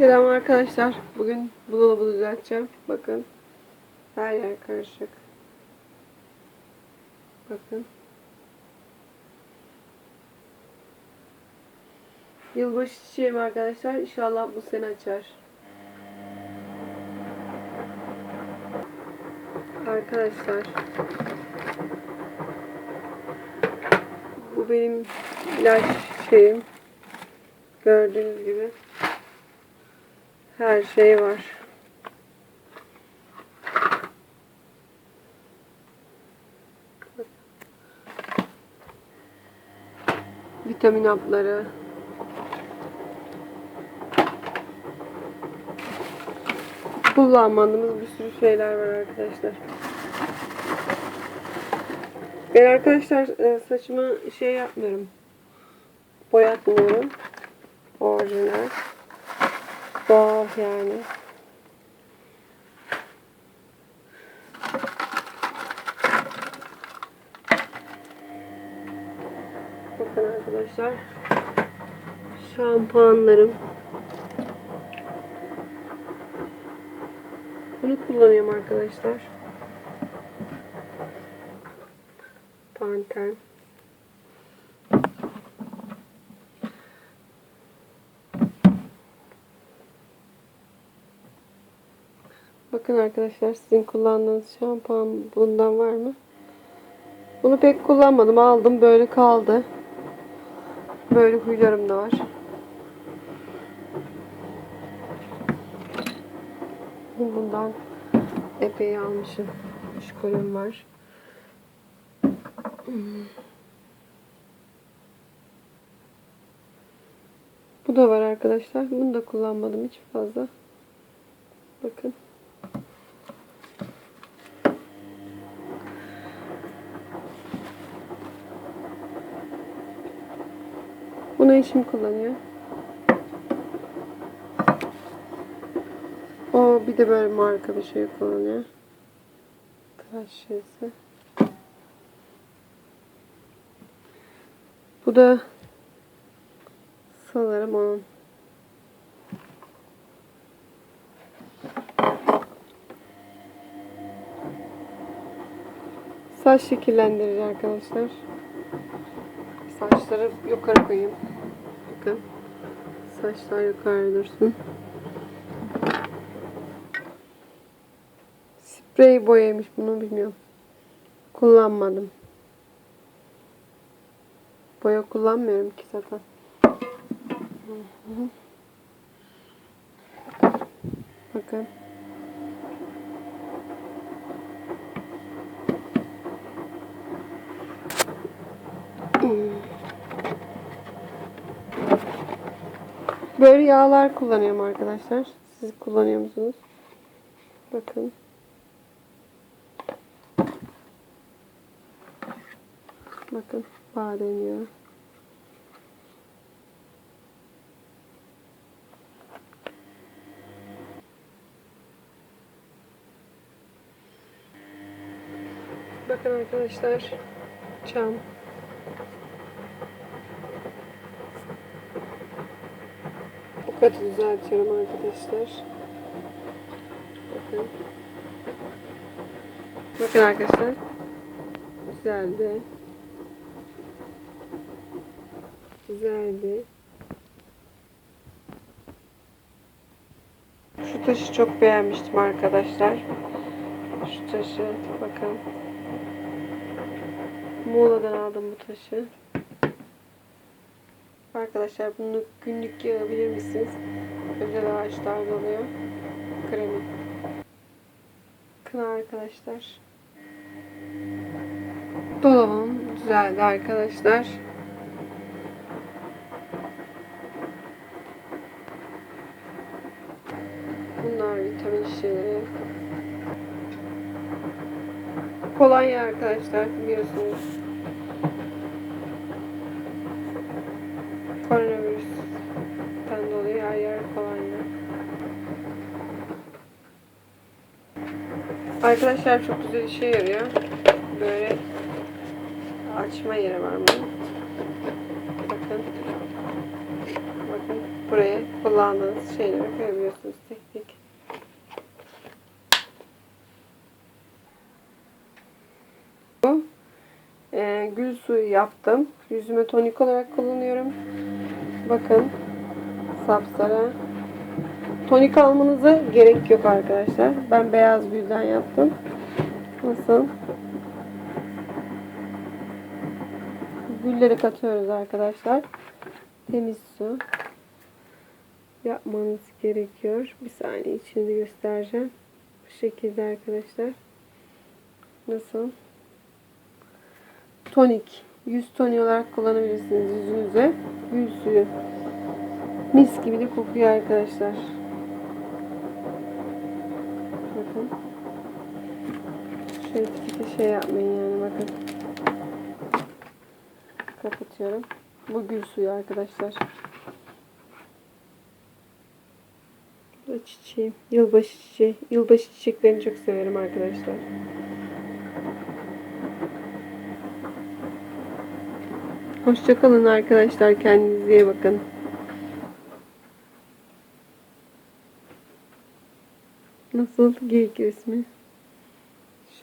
Selam arkadaşlar. Bugün bu dolabı düzelteceğim. Bakın. Her yer karışık. Bakın. Yılbaşı çiçeğim arkadaşlar. İnşallah bu sene açar. Arkadaşlar. Bu benim ilaç şeyim. Gördüğünüz gibi. Her şey var. Vitamin hapları. Kullanmadığımız bir sürü şeyler var arkadaşlar. Ben arkadaşlar e, saçımı şey yapmıyorum. Boyatmıyorum. Orijinal. Doğal yani. Bakın arkadaşlar. Şampuanlarım. Bunu kullanıyorum arkadaşlar. Panten. Bakın arkadaşlar sizin kullandığınız şampuan bundan var mı? Bunu pek kullanmadım. Aldım böyle kaldı. Böyle huylarım da var. Bundan epey almışım. Şkolüm var. Bu da var arkadaşlar. Bunu da kullanmadım hiç fazla. Bakın. Bunu eşim kullanıyor. O bir de böyle marka bir şey kullanıyor. Tıraş şişesi. Bu da sanırım onun. Saç şekillendirici arkadaşlar. Saçları yukarı koyayım. Bakın. Saçlar yukarı dursun. Sprey boyaymış bunu bilmiyorum. Kullanmadım. Boya kullanmıyorum ki zaten. Bakın. Böyle yağlar kullanıyorum arkadaşlar. Siz kullanıyor musunuz? Bakın. Bakın badem yağı. Bakın arkadaşlar. Çam. Katı düzeltiyorum arkadaşlar. Bakın. Bakın arkadaşlar. Güzeldi. Güzeldi. Şu taşı çok beğenmiştim arkadaşlar. Şu taşı bakın. Muğla'dan aldım bu taşı. Arkadaşlar bunu günlük yağabilir misiniz? Özel ağaçlarda oluyor. Kremi. Kına arkadaşlar. Dolabım güzeldi arkadaşlar. Bunlar vitamin şişeleri. Kolonya arkadaşlar biliyorsunuz. Koronavirüsten dolayı her yer kolonya. Arkadaşlar çok güzel işe yarıyor. Böyle açma yeri var bunun. Bakın. Bakın. buraya kullandığınız şeyleri koyabiliyorsunuz tek tek. Bu e, gül suyu yaptım. Yüzüme tonik olarak kullanıyorum. Bakın sapsarı. Tonik almanıza gerek yok arkadaşlar. Ben beyaz gülden yaptım. Nasıl? Gülleri katıyoruz arkadaşlar. Temiz su. Yapmanız gerekiyor. Bir saniye içinde göstereceğim. Bu şekilde arkadaşlar. Nasıl? Tonik. Yüz toniği olarak kullanabilirsiniz yüzünüze. Gül suyu. Mis gibi de kokuyor arkadaşlar. Bakın. Şu etiketi şey yapmayın yani bakın. Kapatıyorum. Bu gül suyu arkadaşlar. Bu çiçeğim. Yılbaşı çiçeği. Yılbaşı çiçeklerini çok severim arkadaşlar. Hoşçakalın arkadaşlar. Kendinize iyi bakın. Nasıl geyik resmi?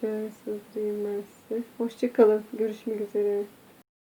Ben size. Hoşçakalın. Görüşmek üzere.